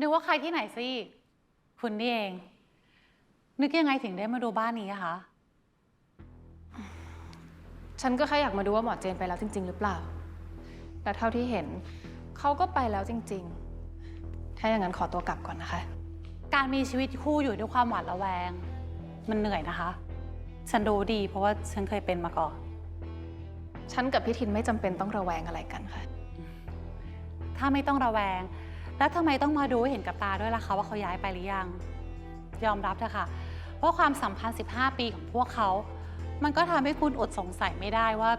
นึกว่าใครที่ไหนสิ คุณนี่เอง นึกยังไงถึงได้มาดูบ้านนี้อะคะ ฉันก็แค่อยากมาดูว่าหมอเจนไปแล้วจริง ๆ หรือเปล่า แต่เท่าที่เห็นเขาก็ไปแล้วจริง ๆ ถ้าอย่างนั้นขอตัวกลับก่อนนะคะ การมีชีวิตคู่อยู่ด้วยความหวาดระแวง มันเหนื่อยนะคะ ฉันรู้ดีเพราะว่าฉันเคยเป็นมาก่อน ฉันกับพี่ทินไม่จำเป็นต้องระแวงอะไรกันค่ะ ถ้าไม่ต้องระแวง แล้วทำไมต้องมาดูให้เห็นกับตาด้วยล่ะคะว่าเขาย้ายไปหรือยัง ยอมรับเถอะค่ะว่าความสัมพันธ์ 15 ปีของพวกเขา มันก็ทำให้คุณอดสงสัยไม่ได้ว่า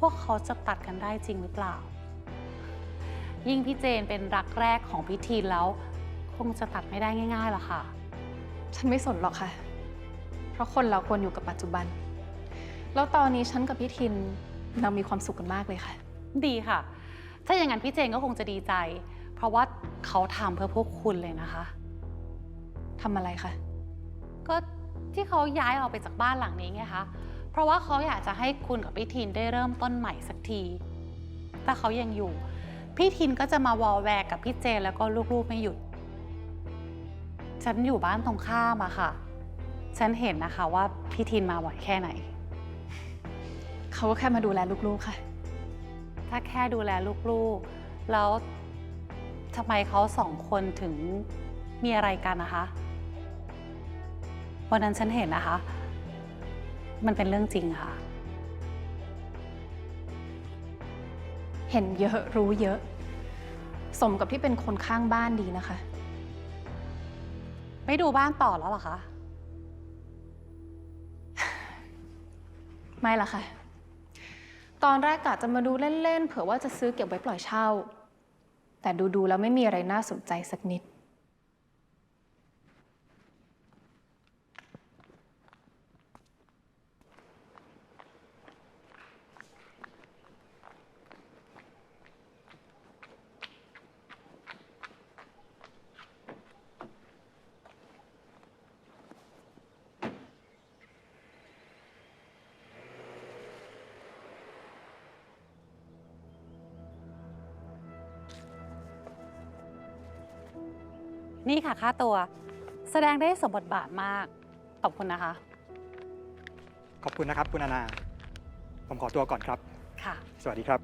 พวกเขาจะตัดกันได้จริงหรือเปล่า ยิ่งพี่เจนเป็นรักแรกของพี่ทีนแล้ว คงจะตัดไม่ได้ง่ายๆหรอกค่ะ ฉันไม่สนหรอกค่ะ เพราะคนเราควรอยู่กับปัจจุบัน แล้วตอนนี้ฉันกับพี่ทินเรามีความสุขกันมากเลยค่ะ ดีค่ะ ถ้าอย่างนั้นพี่เจนก็คงจะดีใจ เพราะว่าเขาทำเพื่อพวกคุณเลยนะคะทำอะไรคะ ก็ที่เขาย้ายออกไปจากบ้านหลังนี้ไงคะ เพราะว่าเขาอยากจะให้คุณกับพี่ทินได้เริ่มต้นใหม่สักที ถ้าเขายังอยู่ พี่ทินก็จะมาวอลแวร์กับพี่เจนแล้วก็ลูกๆไม่หยุด ฉันอยู่บ้านตรงข้ามอะค่ะ ฉันเห็นนะคะว่าพี่ทินมาบ่อยแค่ไหน เขาก็แค่มาดูแลลูกๆค่ะ ถ้าแค่ดูแลลูกๆ แล้ว ทำไมเขาสองคนถึงมีอะไรกันนะคะ วันนั้นฉันเห็นนะคะ มันเป็นเรื่องจริงค่ะ เห็นเยอะรู้เยอะ สมกับที่เป็นคนข้างบ้านดีนะคะ ไม่ดูบ้านต่อแล้วเหรอคะ ไม่ละค่ะ ตอนแรกกะจะมาดูเล่นๆ เผื่อว่าจะซื้อเก็บไว้ปล่อยเช่า แต่ดูๆแล้วไม่มีอะไรน่าสนใจสักนิด นี่ค่ะค่าตัว แสดงได้สมบทบาทมาก ขอบคุณนะคะ ขอบคุณนะครับ คุณอาณาผมขอตัวก่อนครับ ค่ะ สวัสดีครับ